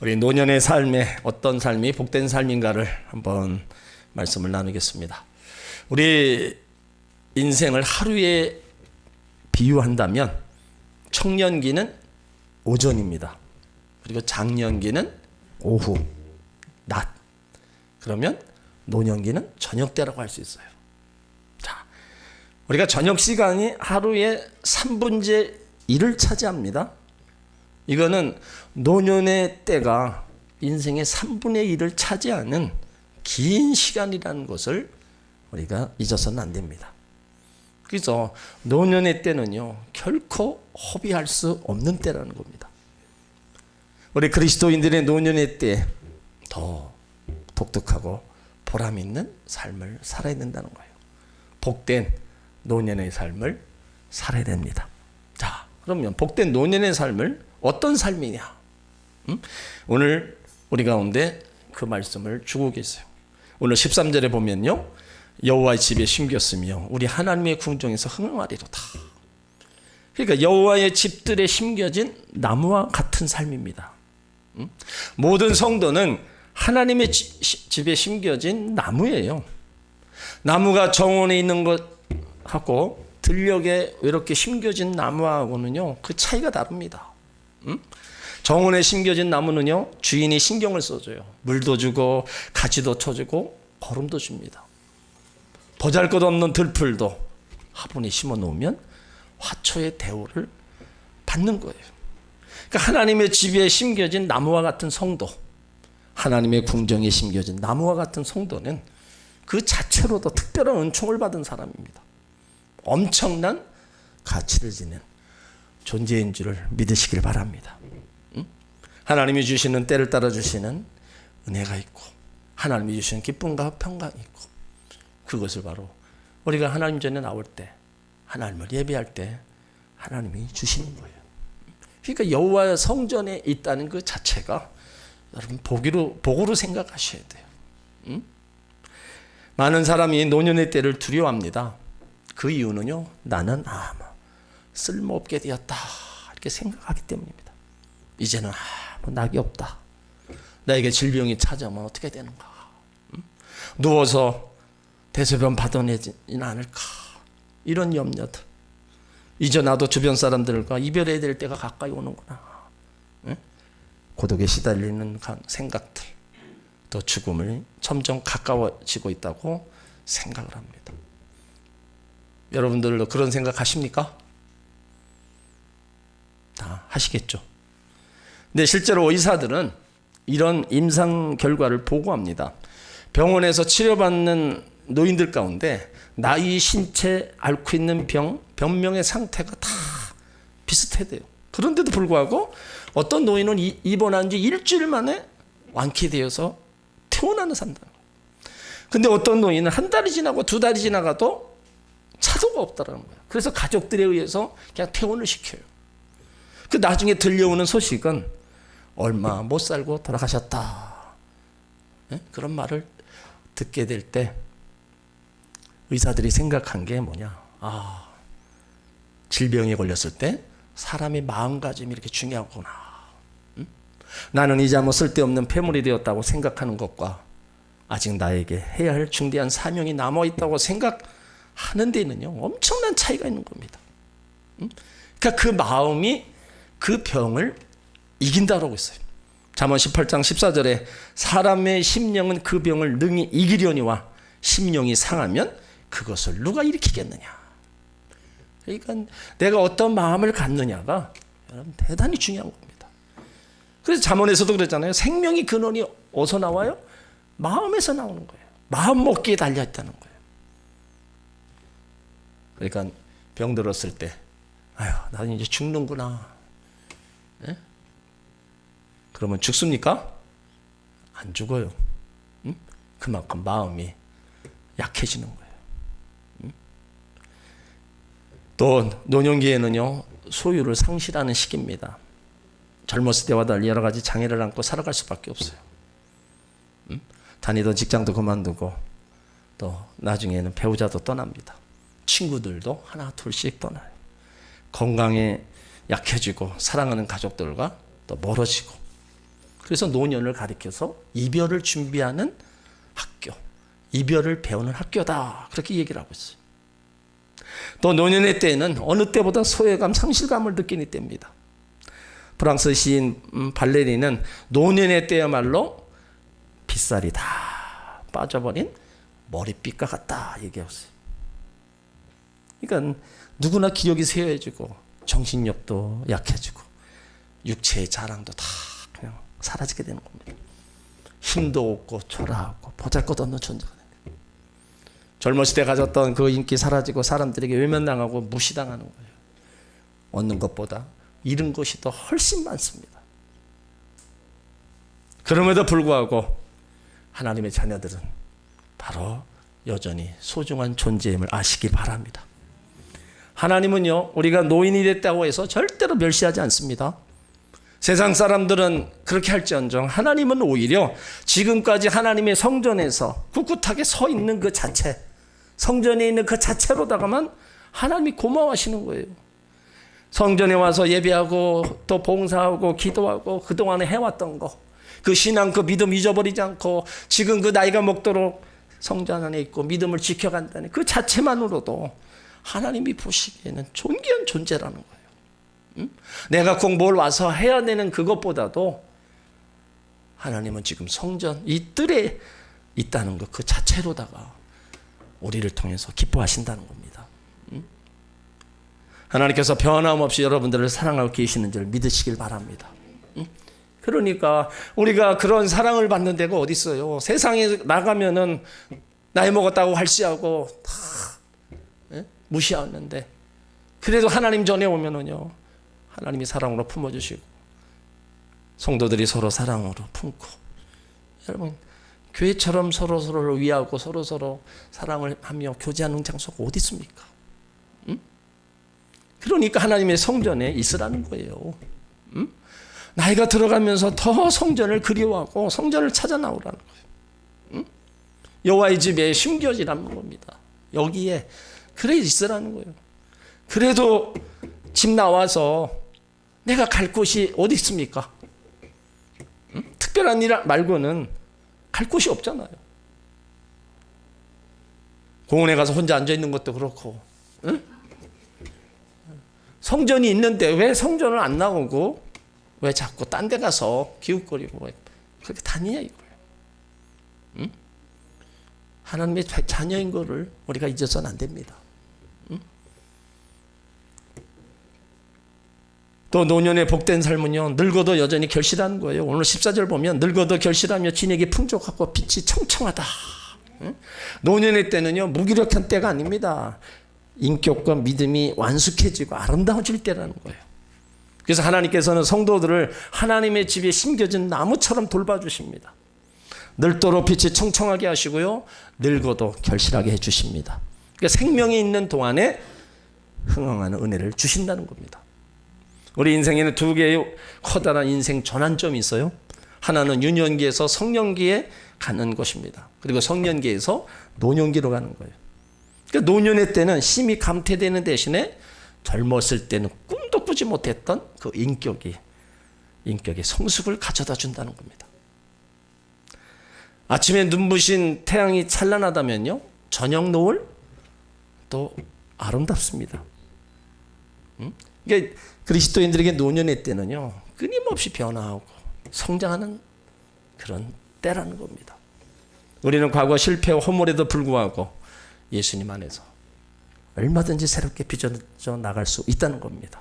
우리 노년의 삶에 어떤 삶이 복된 삶인가를 한번 말씀을 나누겠습니다. 우리 인생을 하루에 비유한다면 청년기는 오전입니다. 그리고 장년기는 오후, 낮. 그러면 노년기는 저녁 때라고 할 수 있어요. 자, 우리가 저녁 시간이 하루의 3분의 1을 차지합니다. 이거는 노년의 때가 인생의 3분의 1을 차지하는 긴 시간이라는 것을 우리가 잊어서는 안 됩니다. 그래서 노년의 때는요, 결코 허비할 수 없는 때라는 겁니다. 우리 그리스도인들의 노년의 때 더 독특하고 보람 있는 삶을 살아야 된다는 거예요. 복된 노년의 삶을 살아야 됩니다. 자, 그러면 복된 노년의 삶을 어떤 삶이냐? 음? 오늘 우리 가운데 그 말씀을 주고 계세요. 오늘 13절에 보면요. 여호와의 집에 심겼으며 우리 하나님의 궁정에서 흥흥하리로다. 그러니까 여호와의 집들에 심겨진 나무와 같은 삶입니다. 음? 모든 성도는 하나님의 집에 심겨진 나무예요. 나무가 정원에 있는 것하고 들녘에 이렇게 심겨진 나무하고는요 그 차이가 다릅니다. 음? 정원에 심겨진 나무는요 주인이 신경을 써줘요. 물도 주고 가지도 쳐주고 거름도 줍니다. 보잘 것 없는 들풀도 화분에 심어 놓으면 화초의 대우를 받는 거예요. 그러니까 하나님의 집에 심겨진 나무와 같은 성도, 하나님의 궁정에 심겨진 나무와 같은 성도는 그 자체로도 특별한 은총을 받은 사람입니다. 엄청난 가치를 지닌 존재인 줄을 믿으시길 바랍니다. 하나님이 주시는 때를 따라 주시는 은혜가 있고 하나님이 주시는 기쁨과 평강이 있고 그것을 바로 우리가 하나님 전에 나올 때 하나님을 예배할 때 하나님이 주시는 거예요. 그러니까 여호와 성전에 있다는 그 자체가 여러분 복으로 복으로 생각하셔야 돼요. 응? 많은 사람이 노년의 때를 두려워합니다. 그 이유는요. 나는 뭐 쓸모없게 되었다 이렇게 생각하기 때문입니다. 이제는 아무 낙이 없다. 나에게 질병이 찾아오면 어떻게 되는가? 응? 누워서 대소변 받아내지는 않을까? 이런 염려들. 이제 나도 주변 사람들과 이별해야 될 때가 가까이 오는구나. 응? 고독에 시달리는 생각들, 또 죽음을 점점 가까워지고 있다고 생각을 합니다. 여러분들도 그런 생각 하십니까? 다 하시겠죠. 근데 실제로 의사들은 이런 임상 결과를 보고합니다. 병원에서 치료받는 노인들 가운데 나이 신체 앓고 있는 병, 병명의 상태가 다 비슷해돼요. 그런데도 불구하고 어떤 노인은 입원한 지 일주일 만에 완쾌되어서 퇴원하는 산다. 근데 어떤 노인은 한 달이 지나고 두 달이 지나가도 차도가 없다라는 거예요. 그래서 가족들에 의해서 그냥 퇴원을 시켜요. 그 나중에 들려오는 소식은 얼마 못 살고 돌아가셨다. 네? 그런 말을 듣게 될 때 의사들이 생각한 게 뭐냐? 아, 질병에 걸렸을 때 사람의 마음가짐이 이렇게 중요하구나. 응? 나는 이제 아무 쓸데없는 폐물이 되었다고 생각하는 것과 아직 나에게 해야 할 중대한 사명이 남아 있다고 생각하는 데는요 엄청난 차이가 있는 겁니다. 응? 그러니까 그 마음이 그 병을 이긴다라고 했어요. 잠언 18장 14절에 사람의 심령은 그 병을 능히 이기려니와 심령이 상하면 그것을 누가 일으키겠느냐. 그러니까 내가 어떤 마음을 갖느냐가 여러분 대단히 중요한 겁니다. 그래서 잠언에서도 그랬잖아요. 생명의 근원이 어디서 나와요? 마음에서 나오는 거예요. 마음 먹기에 달려 있다는 거예요. 그러니까 병 들었을 때, 아유, 나는 이제 죽는구나. 네? 그러면 죽습니까? 안 죽어요. 응? 그만큼 마음이 약해지는 거예요. 응? 또 노년기에는요 소유를 상실하는 시기입니다. 젊었을 때와 달리 여러 가지 장애를 안고 살아갈 수밖에 없어요. 응? 다니던 직장도 그만두고 또 나중에는 배우자도 떠납니다. 친구들도 하나 둘씩 떠나요. 건강에 약해지고 사랑하는 가족들과 또 멀어지고 그래서 노년을 가리켜서 이별을 준비하는 학교, 이별을 배우는 학교다. 그렇게 얘기를 하고 있어요. 또 노년의 때에는 어느 때보다 소외감, 상실감을 느끼는 때입니다. 프랑스 시인 음, 발레리는 노년의 때야말로 빗살이 다 빠져버린 머리빗과 같다 얘기했어요. 그러니까 누구나 기억이 쇠해지고 정신력도 약해지고 육체의 자랑도 다 사라지게 되는 겁니다. 힘도 없고 초라하고 보잘것없는 존재가 됩니다. 젊었을 때 가졌던 그 인기 사라지고 사람들에게 외면당하고 무시당하는 거예요. 얻는 것보다 잃은 것이 더 훨씬 많습니다. 그럼에도 불구하고 하나님의 자녀들은 바로 여전히 소중한 존재임을 아시기 바랍니다. 하나님은요, 우리가 노인이 됐다고 해서 절대로 멸시하지 않습니다. 세상 사람들은 그렇게 할지언정 하나님은 오히려 지금까지 하나님의 성전에서 꿋꿋하게 서 있는 그 자체, 성전에 있는 그 자체로다가만 하나님이 고마워하시는 거예요. 성전에 와서 예배하고 또 봉사하고 기도하고 그동안에 해왔던 거, 그 신앙, 그 믿음 잊어버리지 않고 지금 그 나이가 먹도록 성전 안에 있고 믿음을 지켜간다는 그 자체만으로도 하나님이 보시기에는 존귀한 존재라는 거예요. 응? 내가 꼭뭘 와서 해야 되는 그것보다도 하나님은 지금 성전 이 뜰에 있다는 것 그 자체로다가 우리를 통해서 기뻐하신다는 겁니다. 응? 하나님께서 변함없이 여러분들을 사랑하고 계시는 줄 믿으시길 바랍니다. 응? 그러니까 우리가 그런 사랑을 받는 데가 어디 있어요? 세상에 나가면은 나이 먹었다고 할시하고 다 예? 무시하는데 그래도 하나님 전에 오면은요 하나님이 사랑으로 품어주시고 성도들이 서로 사랑으로 품고 여러분 교회처럼 서로 서로를 위하고 서로 서로 사랑을 하며 교제하는 장소가 어디 있습니까? 응? 그러니까 하나님의 성전에 있으라는 거예요. 응? 나이가 들어가면서 더 성전을 그리워하고 성전을 찾아 나오라는 거예요. 응? 여호와의 집에 숨겨지라는 겁니다. 여기에 그래 있으라는 거예요. 그래도 집 나와서 내가 갈 곳이 어디 있습니까? 응? 특별한 일 말고는 갈 곳이 없잖아요. 공원에 가서 혼자 앉아 있는 것도 그렇고, 응? 성전이 있는데 왜 성전을 안 나오고 왜 자꾸 딴 데 가서 기웃거리고 그렇게 다니냐 이거예요. 응? 하나님의 자녀인 거를 우리가 잊어서는 안 됩니다. 또 노년의 복된 삶은요 늙어도 여전히 결실하는 거예요. 오늘 14절 보면 늙어도 결실하며 진액이 풍족하고 빛이 청청하다. 응? 노년의 때는요 무기력한 때가 아닙니다. 인격과 믿음이 완숙해지고 아름다워질 때라는 거예요. 그래서 하나님께서는 성도들을 하나님의 집에 심겨진 나무처럼 돌봐주십니다. 늙도록 빛이 청청하게 하시고요. 늙어도 결실하게 해주십니다. 그러니까 생명이 있는 동안에 흥황하는 은혜를 주신다는 겁니다. 우리 인생에는 두 개의 커다란 인생 전환점이 있어요. 하나는 유년기에서 성년기에 가는 것입니다. 그리고 성년기에서 노년기로 가는 거예요. 그러니까 노년의 때는 심히 감퇴되는 대신에 젊었을 때는 꿈도 꾸지 못했던 그 인격이 인격의 성숙을 가져다 준다는 겁니다. 아침에 눈부신 태양이 찬란하다면요 저녁 노을 또 아름답습니다. 음? 그러니까 그리스도인들에게 노년의 때는요 끊임없이 변화하고 성장하는 그런 때라는 겁니다. 우리는 과거 실패와 허물에도 불구하고 예수님 안에서 얼마든지 새롭게 빚어져 나갈 수 있다는 겁니다.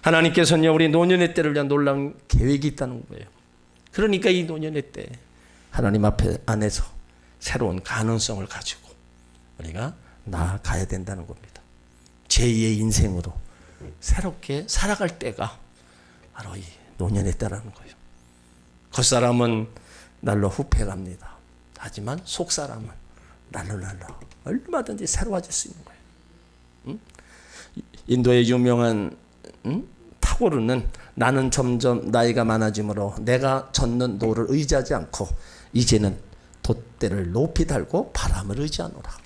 하나님께서는요, 우리 노년의 때를 위한 놀라운 계획이 있다는 거예요. 그러니까 이 노년의 때, 하나님 앞에 안에서 새로운 가능성을 가지고 우리가 나아가야 된다는 겁니다. 제2의 인생으로 새롭게 살아갈 때가 바로 이 노년의 때라는 거예요. 겉사람은 날로 후패갑니다. 하지만 속사람은 날로 날로 얼마든지 새로워질 수 있는 거예요. 응? 인도의 유명한 응? 타고르는 나는 점점 나이가 많아지므로 내가 젓는 노를 의지하지 않고 이제는 돛대를 높이 달고 바람을 의지하노라.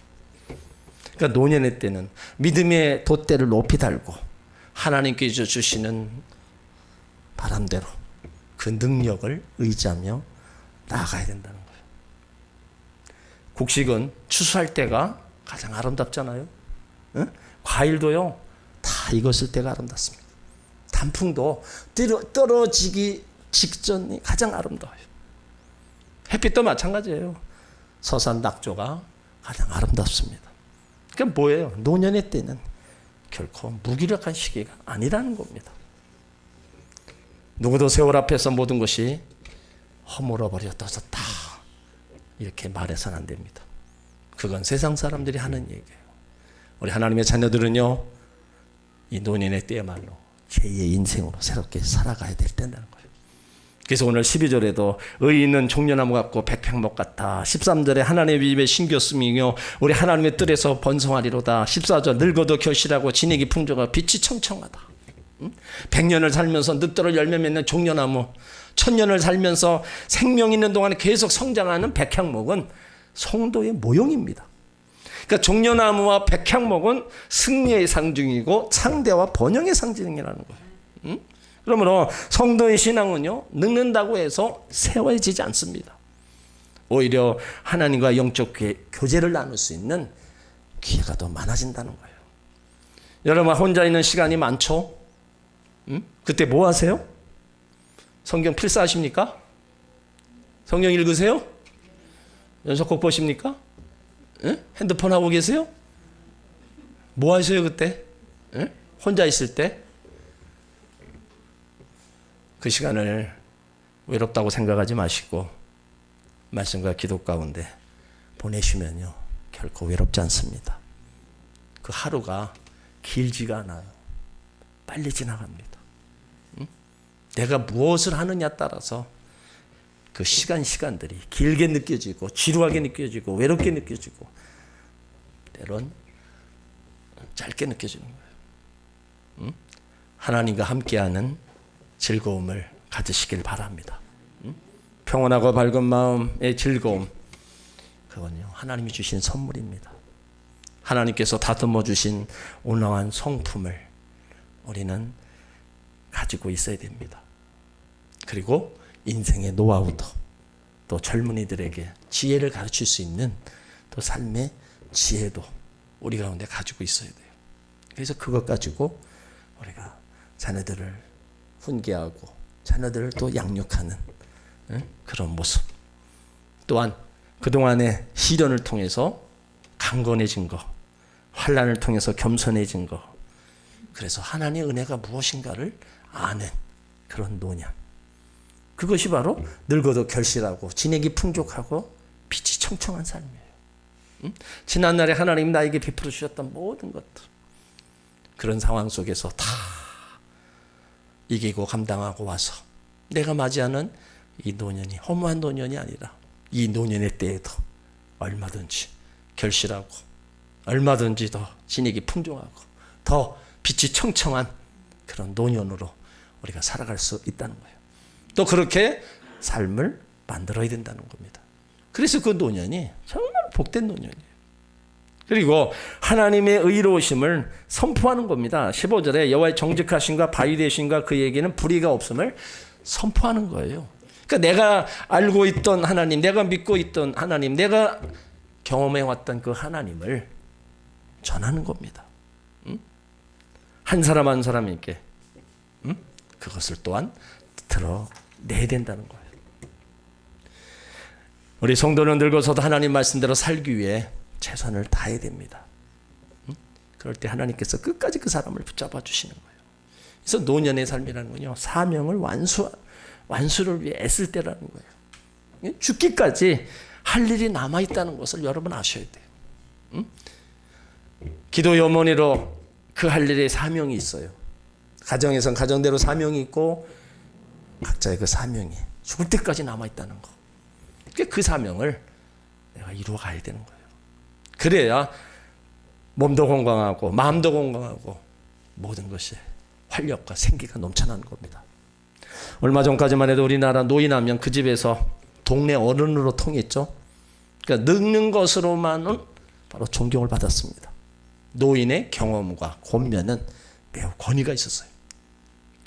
그러니까 노년의 때는 믿음의 돛대를 높이 달고 하나님께서 주시는 바람대로 그 능력을 의지하며 나아가야 된다는 거예요. 곡식은 추수할 때가 가장 아름답잖아요. 응? 과일도요 다 익었을 때가 아름답습니다. 단풍도 떨어- 떨어지기 직전이 가장 아름다워요. 햇빛도 마찬가지예요. 서산 낙조가 가장 아름답습니다. 그러니까 뭐예요? 노년의 때는 결코 무기력한 시기가 아니라는 겁니다. 누구도 세월 앞에서 모든 것이 허물어 버렸다 이렇게 말해서는 안 됩니다. 그건 세상 사람들이 하는 얘기예요. 우리 하나님의 자녀들은요, 이 노년의 때야말로 제2의 인생으로 새롭게 살아가야 될 때라는 거예요. 그래서 오늘 12절에도 의 있는 종려나무 같고 백향목 같아. 13절에 하나님의 입에 신겼음이며 우리 하나님의 뜰에서 번성하리로다. 14절 늙어도 결실하고 진액이 풍조가 빛이 청청하다. 응? 100년을 살면서 늦더러 열매 맺는 종려나무. 천년을 살면서 생명 있는 동안에 계속 성장하는 백향목은 성도의 모형입니다. 그러니까 종려나무와 백향목은 승리의 상징이고 창대와 번영의 상징이라는 거예요. 응? 그러므로 성도의 신앙은요 늙는다고 해서 세워지지 않습니다. 오히려 하나님과 영적 교- 교제를 나눌 수 있는 기회가 더 많아진다는 거예요. 여러분 혼자 있는 시간이 많죠? 음? 그때 뭐 하세요? 성경 필사하십니까? 성경 읽으세요? 연속곡 보십니까? 예? 핸드폰 하고 계세요? 뭐 하세요 그때? 예? 혼자 있을 때? 그 시간을 외롭다고 생각하지 마시고 말씀과 기도 가운데 보내시면요 결코 외롭지 않습니다. 그 하루가 길지가 않아요. 빨리 지나갑니다. 응? 내가 무엇을 하느냐 따라서 그 시간 시간들이 길게 느껴지고 지루하게 느껴지고 외롭게 느껴지고 때론 짧게 느껴지는 거예요. 응? 하나님과 함께하는 즐거움을 가지시길 바랍니다. 응? 평온하고 밝은 마음의 즐거움, 그건요 하나님이 주신 선물입니다. 하나님께서 다듬어 주신 온화한 성품을 우리는 가지고 있어야 됩니다. 그리고 인생의 노하우도 또 젊은이들에게 지혜를 가르칠 수 있는 또 삶의 지혜도 우리 가운데 가지고 있어야 돼요. 그래서 그것 가지고 우리가 자녀들을 훈계하고 자녀들을 또 양육하는 응? 그런 모습. 또한 그동안의 시련을 통해서 강건해진 거, 환란을 통해서 겸손해진 거. 그래서 하나님의 은혜가 무엇인가를 아는 그런 노년. 그것이 바로 늙어도 결실하고 진액이 풍족하고 빛이 청청한 삶이에요. 응? 지난날에 하나님 나에게 베풀어 주셨던 모든 것들. 그런 상황 속에서 다 이기고 감당하고 와서 내가 맞이하는 이 노년이 허무한 노년이 아니라 이 노년의 때에도 얼마든지 결실하고 얼마든지 더 진액이 풍족하고 더 빛이 청청한 그런 노년으로 우리가 살아갈 수 있다는 거예요. 또 그렇게 삶을 만들어야 된다는 겁니다. 그래서 그 노년이 정말 복된 노년이에요. 그리고 하나님의 의로우심을 선포하는 겁니다. 15절에 여호와의 정직하신가 바위 되신가 그에게는 불의가 없음을 선포하는 거예요. 그러니까 내가 알고 있던 하나님, 내가 믿고 있던 하나님, 내가 경험해 왔던 그 하나님을 전하는 겁니다. 응? 한 사람 한 사람에게 응? 그것을 또한 들어내야 된다는 거예요. 우리 성도는 늙어서도 하나님 말씀대로 살기 위해 최선을 다해야 됩니다. 응? 그럴 때 하나님께서 끝까지 그 사람을 붙잡아 주시는 거예요. 그래서 노년의 삶이라는 건요 사명을 완수 완수를 위해 애쓸 때라는 거예요. 죽기까지 할 일이 남아 있다는 것을 여러분 아셔야 돼요. 응? 기도 여머니로 그 할 일에 사명이 있어요. 가정에선 가정대로 사명이 있고 각자의 그 사명이 죽을 때까지 남아 있다는 거. 그 사명을 내가 이루어 가야 되는 거예요. 그래야 몸도 건강하고 마음도 건강하고 모든 것이 활력과 생기가 넘쳐나는 겁니다. 얼마 전까지만 해도 우리나라 노인하면 그 집에서 동네 어른으로 통했죠. 그러니까 늙는 것으로만은 바로 존경을 받았습니다. 노인의 경험과 권면은 매우 권위가 있었어요.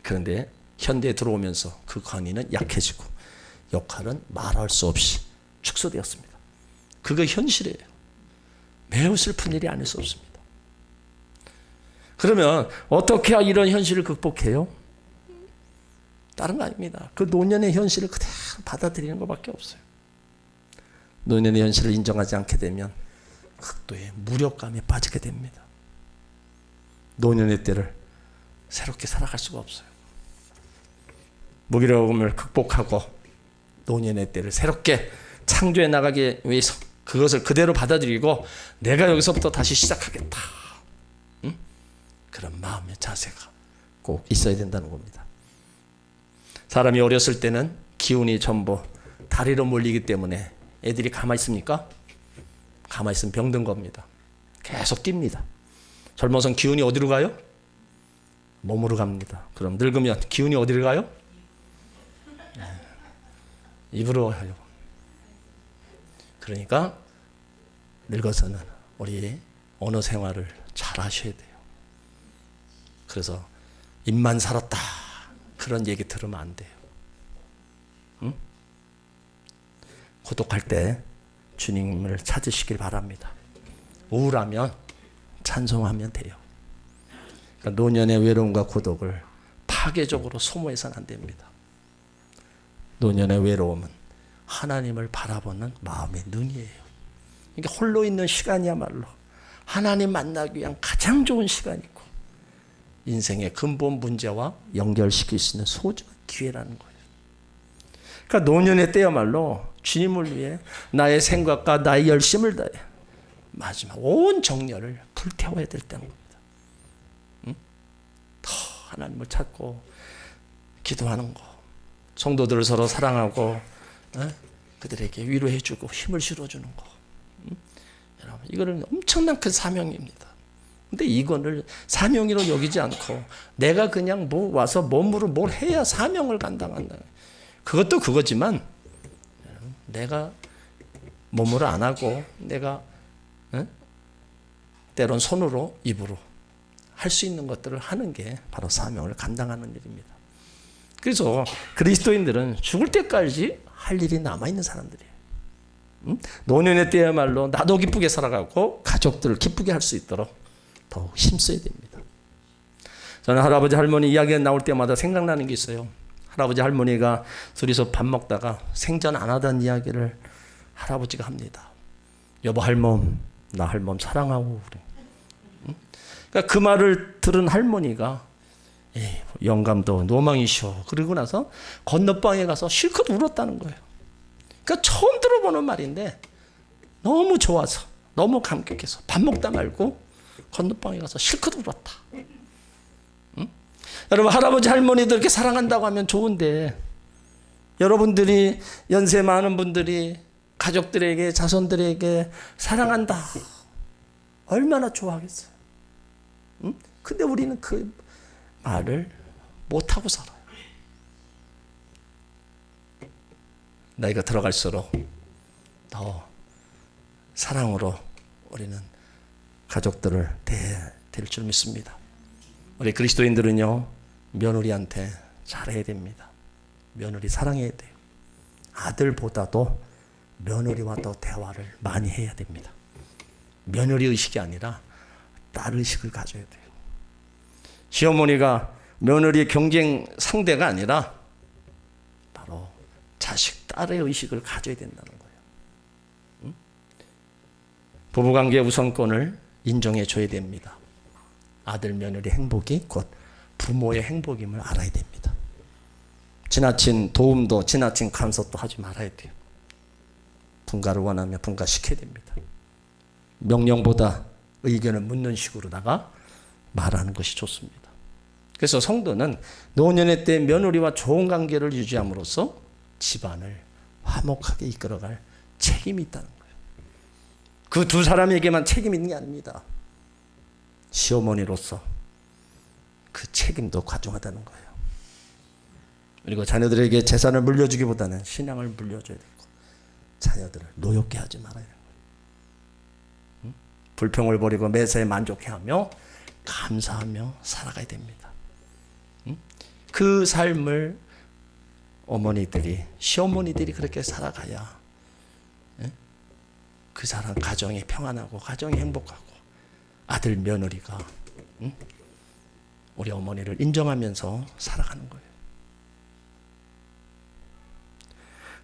그런데 현대에 들어오면서 그 권위는 약해지고 역할은 말할 수 없이 축소되었습니다. 그거 현실이에요. 매우 슬픈 일이 아닐 수 없습니다. 그러면 어떻게 이런 현실을 극복해요? 다른 거 아닙니다. 그 노년의 현실을 그대로 받아들이는 것밖에 없어요. 노년의 현실을 인정하지 않게 되면 극도의 무력감에 빠지게 됩니다. 노년의 때를 새롭게 살아갈 수가 없어요. 무기력음을 극복하고 노년의 때를 새롭게 창조해 나가기 위해서 그것을 그대로 받아들이고 내가 여기서부터 다시 시작하겠다. 응? 그런 마음의 자세가 꼭 있어야 된다는 겁니다. 사람이 어렸을 때는 기운이 전부 다리로 몰리기 때문에 애들이 가만히 있습니까? 가만히 있으면 병든 겁니다. 계속 뜁니다. 젊어선 기운이 어디로 가요? 몸으로 갑니다. 그럼 늙으면 기운이 어디로 가요? 네. 입으로 가요. 그러니까 늙어서는 우리 언어 생활을 잘 하셔야 돼요. 그래서 입만 살았다 그런 얘기 들으면 안 돼요. 응? 고독할 때 주님을 찾으시길 바랍니다. 우울하면 찬송하면 돼요. 그러니까 노년의 외로움과 고독을 파괴적으로 소모해서는 안 됩니다. 노년의 외로움은 하나님을 바라보는 마음의 눈이에요. 그러니까 홀로 있는 시간이야말로 하나님 만나기 위한 가장 좋은 시간이고 인생의 근본 문제와 연결시킬 수 있는 소중한 기회라는 거예요. 그러니까 노년의 때야말로 주님을 위해 나의 생각과 나의 열심을 다해 마지막 온 정열을 불태워야 될 때인 겁니다. 응? 더 하나님을 찾고 기도하는 거, 성도들을 서로 사랑하고 어? 그들에게 위로해주고 힘을 실어주는 거. 응? 여러분 이거는 엄청난 큰 사명입니다. 근데 이거를 사명으로 여기지 않고 내가 그냥 뭐 와서 몸으로 뭘 해야 사명을 감당한다. 그것도 그거지만 내가 몸으로 안 하고 내가 응? 때론 손으로 입으로 할 수 있는 것들을 하는 게 바로 사명을 감당하는 일입니다. 그래서 그리스도인들은 죽을 때까지 할 일이 남아 있는 사람들이에요. 응? 노년의 때야말로 나도 기쁘게 살아가고 가족들을 기쁘게 할 수 있도록 더욱 힘써야 됩니다. 저는 할아버지 할머니 이야기가 나올 때마다 생각나는 게 있어요. 할아버지 할머니가 둘이서 밥 먹다가 생전 안 하던 이야기를 할아버지가 합니다. 여보 할멈, 나 할멈 사랑하고 그래. 응? 그러니까 그 말을 들은 할머니가 영감도 노망이셔. 그러고 나서 건너방에 가서 실컷 울었다는 거예요. 그러니까 처음 들어보는 말인데 너무 좋아서 너무 감격해서 밥 먹다 말고 건너방에 가서 실컷 울었다. 응? 여러분 할아버지 할머니들 이렇게 사랑한다고 하면 좋은데 여러분들이 연세 많은 분들이 가족들에게 자손들에게 사랑한다. 얼마나 좋아하겠어요. 응? 근데 우리는 그 말을 못 하고 살아요. 나이가 들어갈수록 더 사랑으로 우리는 가족들을 대될 줄 믿습니다. 우리 그리스도인들은요 며느리한테 잘해야 됩니다. 며느리 사랑해야 돼요. 아들보다도 며느리와 더 대화를 많이 해야 됩니다. 며느리 의식이 아니라 딸 의식을 가져야 돼요. 시어머니가 며느리의 경쟁 상대가 아니라 바로 자식, 딸의 의식을 가져야 된다는 거예요. 응? 부부관계 우선권을 인정해 줘야 됩니다. 아들, 며느리 행복이 곧 부모의 행복임을 알아야 됩니다. 지나친 도움도 지나친 간섭도 하지 말아야 돼요. 분가를 원하면 분가시켜야 됩니다. 명령보다 의견을 묻는 식으로다가 말하는 것이 좋습니다. 그래서 성도는 노년의 때 며느리와 좋은 관계를 유지함으로써 집안을 화목하게 이끌어갈 책임이 있다는 거예요. 그 두 사람에게만 책임 있는 게 아닙니다. 시어머니로서 그 책임도 가중하다는 거예요. 그리고 자녀들에게 재산을 물려주기보다는 신앙을 물려줘야 되고 자녀들을 노엽게 하지 말아야 돼요. 응? 불평을 버리고 매사에 만족해하며 감사하며 살아가야 됩니다. 응? 그 삶을 어머니들이 시어머니들이 그렇게 살아가야 예? 그 사람 가정이 평안하고 가정이 행복하고 아들 며느리가 응? 우리 어머니를 인정하면서 살아가는 거예요.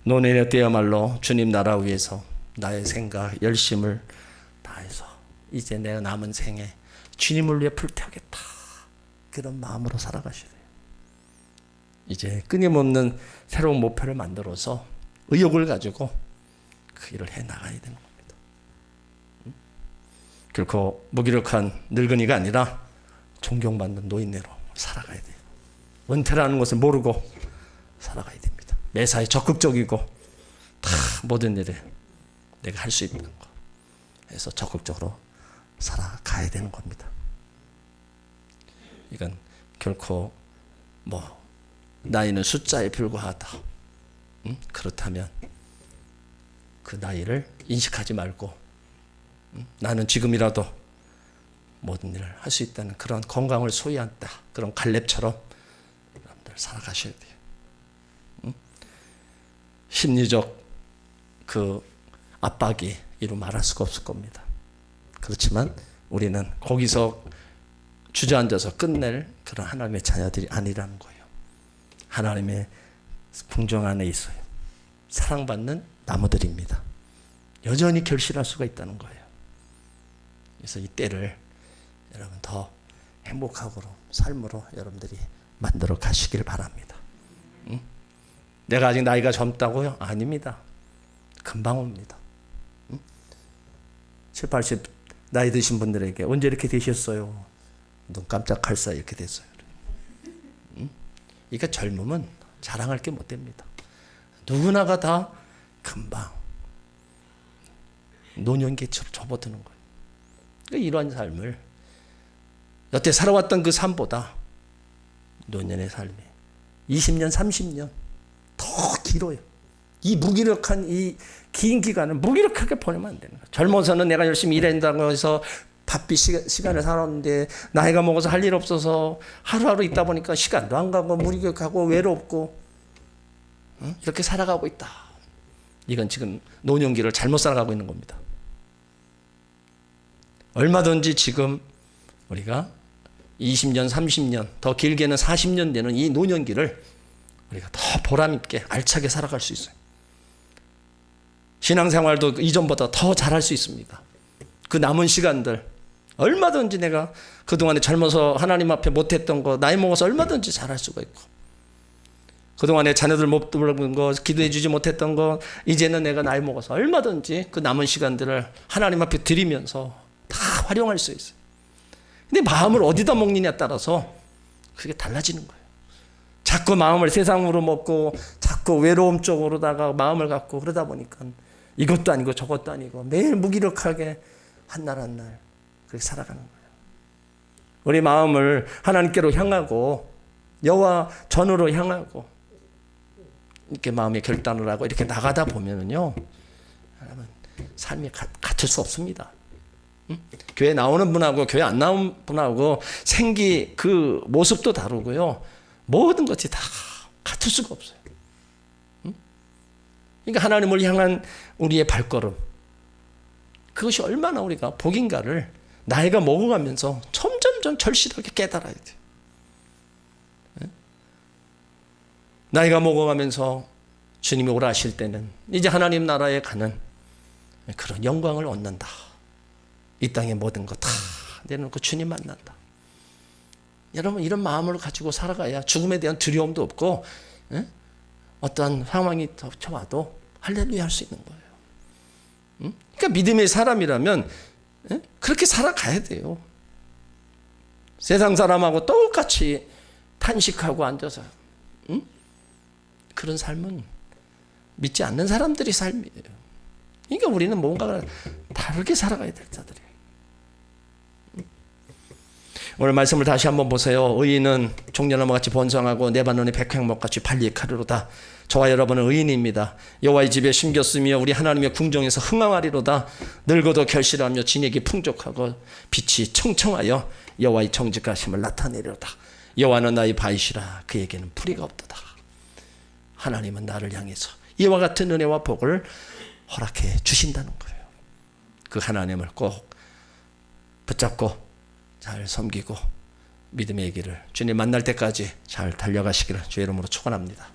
노년의 때야말로 주님 나라 위해서 나의 생각, 열심을 다해서 이제 내 남은 생에 주님을 위해 불태우겠다. 그런 마음으로 살아가셔야 돼요. 이제 끊임없는 새로운 목표를 만들어서 의욕을 가지고 그 일을 해 나가야 되는 겁니다. 음? 결코 무기력한 늙은이가 아니라 존경받는 노인네로 살아가야 돼요. 은퇴라는 것을 모르고 살아가야 됩니다. 매사에 적극적이고 다 모든 일에 내가 할 수 있는 거 해서 적극적으로 살아가야 되는 겁니다. 이건 결코 뭐 나이는 숫자에 불과하다. 음? 그렇다면 그 나이를 인식하지 말고 음? 나는 지금이라도 모든 일을 할 수 있다는 그런 건강을 소유한다. 그런 갈렙처럼 여러분들 살아가셔야 돼요. 음? 심리적 그 압박이 이루 말할 수가 없을 겁니다. 그렇지만 우리는 거기서 주저앉아서 끝낼 그런 하나님의 자녀들이 아니라는 거예요. 하나님의 궁정 안에 있어요. 사랑받는 나무들입니다. 여전히 결실할 수가 있다는 거예요. 그래서 이 때를 여러분 더 행복하고 삶으로 여러분들이 만들어 가시길 바랍니다. 응? 내가 아직 나이가 젊다고요? 아닙니다. 금방 옵니다. 응? 7, 80 나이 드신 분들에게 언제 이렇게 되셨어요? 눈 깜짝할 사이 이렇게 됐어요. 응? 그러니까 젊음은 자랑할 게 못 됩니다. 누구나가 다 금방 노년기처럼 접어드는 거예요. 그러니까 이러한 삶을 여태 살아왔던 그 삶보다 노년의 삶이 20년, 30년 더 길어요. 이 무기력한 이 긴 기간을 무기력하게 보내면 안 되는 거예요. 젊어서는 내가 열심히 일한다고 해서 바삐 시 간을 살았는데 나이가 먹어서 할 일 없어서 하루하루 있다 보니까 시간도 안 가고 무기력하고 외롭고 응? 이렇게 살아가고 있다. 이건 지금 노년기를 잘못 살아가고 있는 겁니다. 얼마든지 지금 우리가 20년, 30년, 더 길게는 40년 되는 이 노년기를 우리가 더 보람있게 알차게 살아갈 수 있어요. 신앙생활도 이전보다 더 잘할 수 있습니다. 그 남은 시간들 얼마든지 내가 그동안에 젊어서 하나님 앞에 못했던 거 나이 먹어서 얼마든지 잘할 수가 있고 그동안에 자녀들 못 부른 거 기도해 주지 못했던 거 이제는 내가 나이 먹어서 얼마든지 그 남은 시간들을 하나님 앞에 드리면서 다 활용할 수 있어요. 근데 마음을 어디다 먹느냐에 따라서 그게 달라지는 거예요. 자꾸 마음을 세상으로 먹고 자꾸 외로움 쪽으로다가 마음을 갖고 그러다 보니까 이것도 아니고 저것도 아니고 매일 무기력하게 한 날 한날 그렇게 살아가는 거예요. 우리 마음을 하나님께로 향하고 여호와 전으로 향하고 이렇게 마음의 결단을 하고 이렇게 나가다 보면은요, 여러분 삶이 가, 같을 수 없습니다. 응? 교회 나오는 분하고 교회 안 나오는 분하고 생기 그 모습도 다르고요. 모든 것이 다 같을 수가 없어요. 응? 그러니까 하나님을 향한 우리의 발걸음 그것이 얼마나 우리가 복인가를 나이가 먹어가면서 점점점 절실하게 깨달아야 돼요. 나이가 먹어가면서 주님이 오라 하실 때는 이제 하나님 나라에 가는 그런 영광을 얻는다. 이 땅의 모든 거 다 내놓고 주님 만난다. 여러분 이런 마음을 가지고 살아가야 죽음에 대한 두려움도 없고 예? 어떠한 상황이 덮쳐와도 할렐루야 할 수 있는 거예요. 응? 그러니까 믿음의 사람이라면 예? 그렇게 살아가야 돼요. 세상 사람하고 똑같이 탄식하고 앉아서 응? 그런 삶은 믿지 않는 사람들이 삶이에요. 그러니까 우리는 뭔가 다르게 살아가야 될 자들이에요. 오늘 말씀을 다시 한번 보세요. 의인은 종려나무 같이 번성하고 네바논의 백향목 같이 발리카르로다. 저와 여러분은 의인입니다. 여호와의 집에 심겼으며 우리 하나님의 궁정에서 흥황하리로다. 늙어도 결실하며 진액이 풍족하고 빛이 청청하여 여호와의 정직하심을 나타내리로다. 여호와는 나의 바이시라 그에게는 불의가 없도다. 하나님은 나를 향해서 이와 같은 은혜와 복을 허락해 주신다는 거예요. 그 하나님을 꼭 붙잡고 잘 섬기고 믿음의 길을 주님 만날 때까지 잘 달려가시기를 주의 이름으로 축원합니다.